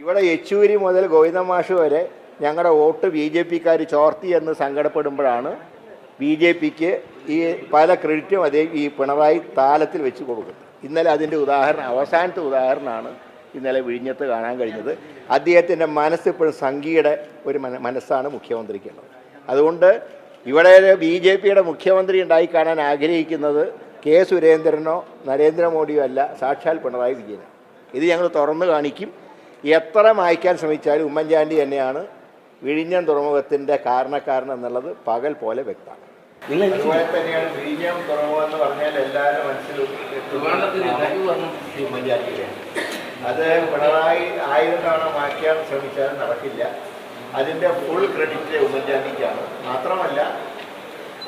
ഇവിടെ യെച്ചൂരി മുതൽ ഗോവിന്ദമാഷ് വരെ ഞങ്ങളുടെ വോട്ട് ബി ജെ പിക്കാർ ചോർത്തി എന്ന് സങ്കടപ്പെടുമ്പോഴാണ് ബി ജെ പിക്ക് ഈ പല ക്രെഡിറ്റും അതേ ഈ പിണറായി താലത്തിൽ വെച്ച് കൊടുക്കുന്നത്. ഇന്നലെ അതിന്റെ ഉദാഹരണം അവസാനത്തെ ഉദാഹരണമാണ് ഇന്നലെ വിഴിഞ്ഞത്ത് കാണാൻ കഴിഞ്ഞത്. അദ്ദേഹത്തിന്റെ മനസ്സ് ഇപ്പോഴും സംഘിയുടെ ഒരു മന- മനസ്സാണ് മുഖ്യമന്ത്രിക്കുള്ളത്. അതുകൊണ്ട് ഇവിടെ ബി ജെ പിയുടെ മുഖ്യമന്ത്രി ഉണ്ടായി കാണാൻ ആഗ്രഹിക്കുന്നത് കെ സുരേന്ദ്രനോ നരേന്ദ്രമോദിയോ അല്ല സാക്ഷാൽ പിണറായി വിജയനാണ്. ഇത് ഞങ്ങൾ തുറന്നു കാണിക്കും. എത്ര മായ്ക്കാൻ ശ്രമിച്ചാലും ഉമ്മൻചാണ്ടി തന്നെയാണ് വിഴിഞ്ഞം തുറമുഖത്തിന്റെ കാരണക്കാരൻ എന്നുള്ളത് പകൽ പോലെ വ്യക്തമാണ്. അതുപോലെ തന്നെയാണ് വിഴിഞ്ഞം തുറമുഖം എന്ന് പറഞ്ഞാൽ എല്ലാവരും മനസ്സിലും അത് പിണറായി ആയിരം തവണ മാറ്റാൻ ശ്രമിച്ചാലും നടക്കില്ല. അതിന്റെ ഫുൾ ക്രെഡിറ്റ് ഉമ്മൻചാണ്ടിക്കാണ്. മാത്രമല്ല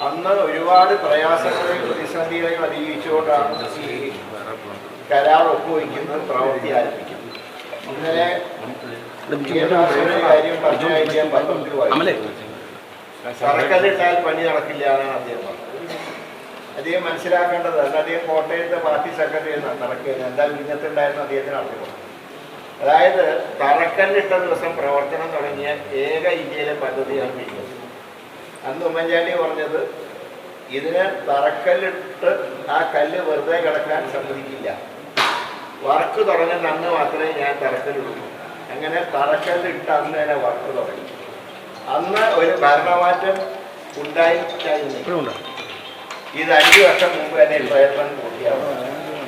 അന്ന് ഒരുപാട് പ്രയാസങ്ങളെയും പ്രതിസന്ധികളെയും അതിജീവിച്ചുകൊണ്ടാണ് ഈ കരാർ ഒപ്പുവയ്ക്കുന്നത് പ്രവൃത്തി ആരംഭിക്കുന്നത്. ഇന്നലെ കാര്യം പത്രത്തിൽ വായിച്ചു പണി നടക്കില്ല എന്നാണ് അദ്ദേഹം പറഞ്ഞത്. അദ്ദേഹം മനസ്സിലാക്കേണ്ടത് അല്ല അദ്ദേഹം കോട്ടയത്തെ പാർട്ടി സെക്രട്ടറി നടക്കുകയാണ് എന്താ വിഘ്നത്തിണ്ടായിരുന്നു അദ്ദേഹത്തിന് അറിയുള്ളൂ അതായത് തറക്കല്ലിട്ട ദിവസം പ്രവർത്തനം തുടങ്ങിയ ഏക ഇന്ത്യയിലെ പദ്ധതിയാണ് വിഴിഞ്ഞത് അന്ന് ഉമ്മൻചാണ്ടി പറഞ്ഞത് ഇതിന് തറക്കല്ലിട്ട് ആ കല്ല് വെറുതെ കിടക്കാൻ സമ്മതിക്കില്ല. വർക്ക് തുടങ്ങുന്ന അന്ന് മാത്രമേ ഞാൻ തറക്കല്ലിടൂ അങ്ങനെ തറക്കല്ലിട്ട് അന്ന് തന്നെ വർക്ക് തുടങ്ങി. അന്ന് ഒരു ഭരണമാറ്റം ഉണ്ടായി ഇത് അഞ്ചു വർഷം മുമ്പ് തന്നെ പ്രയത്നം പൂർത്തിയാവും.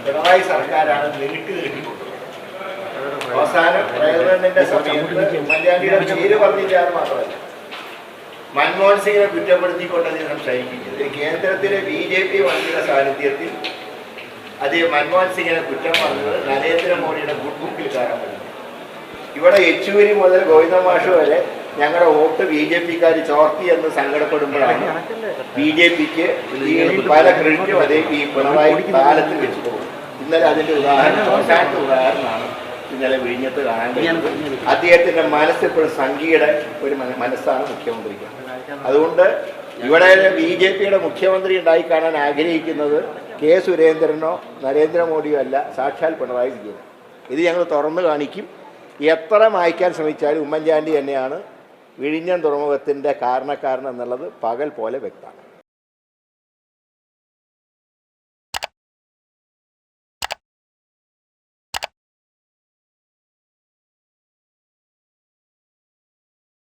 പിണറായി സർക്കാരാണ് നീട്ടി നീട്ടിക്കൊണ്ടത് അവസാനം പ്രയത്നത്തിന്റെ സമയത്ത് ഉമ്മൻചാണ്ടിയുടെ പേര് പറഞ്ഞില്ല മാത്രമല്ല മൻമോഹൻ സിംഗിനെ കുറ്റപ്പെടുത്തിക്കൊണ്ടതിനും ശയിപ്പിച്ചത് കേന്ദ്രത്തിലെ ബി ജെ പി മന്ത്രിയുടെ സാന്നിധ്യത്തിൽ അദ്ദേഹം മൻമോഹൻ സിംഗിനെ കുറ്റം പറഞ്ഞത് നരേന്ദ്രമോദിയുടെ ഗുഡ് ബുക്കിൽ കാണാൻ പറ്റും. ഇവിടെ യെച്ചൂരി മുതൽ ഗോവിന്ദമാഷ് വരെ ഞങ്ങളുടെ വോട്ട് ബി ജെ പിക്കാർ ചോർത്തി എന്ന് സങ്കടപ്പെടുമ്പോഴാണ് ബി ജെ പിക്ക് പല ക്രെഡിറ്റും അതേ ഈ പിണറായി കാലത്ത് വെച്ച് പോകും. ഇന്നലെ അതിന്റെ ഉദാഹരണം ഉദാഹരണമാണ് ഇന്നലെ വിഴിഞ്ഞത്ത് കാണാൻ അദ്ദേഹത്തിന്റെ മനസ്സിപ്പോഴും സംഘിയുടെ ഒരു മനസ്സാണ് മുഖ്യമന്ത്രിക്ക്. അതുകൊണ്ട് ഇവിടെ ബി ജെ പിയുടെ മുഖ്യമന്ത്രി ഉണ്ടായി കാണാൻ ആഗ്രഹിക്കുന്നത് കെ സുരേന്ദ്രനോ നരേന്ദ്രമോദിയോ അല്ല സാക്ഷാൽ പിണറായി വിജയൻ. ഇത് ഞങ്ങൾ തുറന്നു കാണിക്കും. എത്ര മായ്ക്കാൻ ശ്രമിച്ചാലും ഉമ്മൻചാണ്ടി തന്നെയാണ് വിഴിഞ്ഞം തുറമുഖത്തിന്റെ കാരണക്കാരൻ എന്നുള്ളത് പകൽ പോലെ വ്യക്തമാണ്.